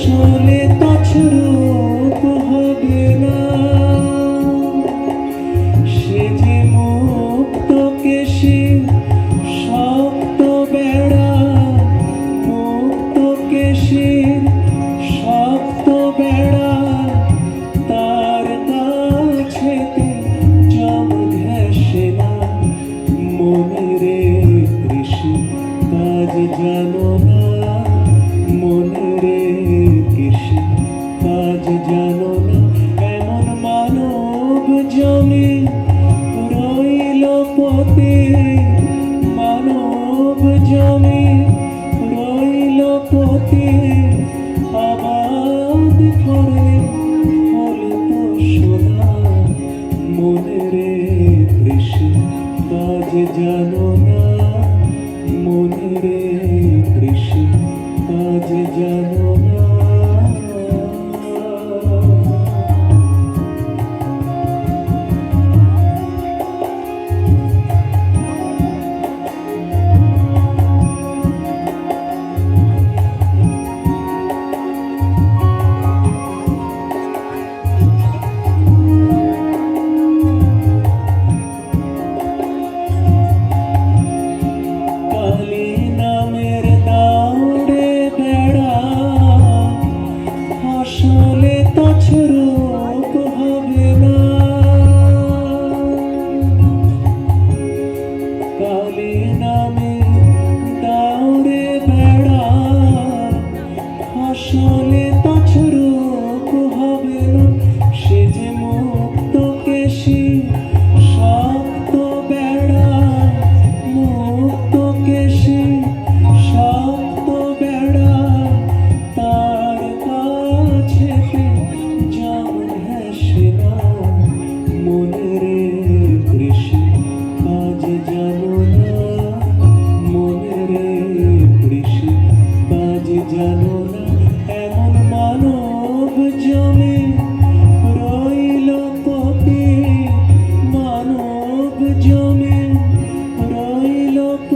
আসলে তা কাজ জানো না? মনে রে কৃষ্ণ কাজ জানো না?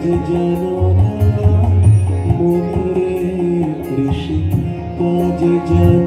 আজ যেন মনে কৃষি আজ যেন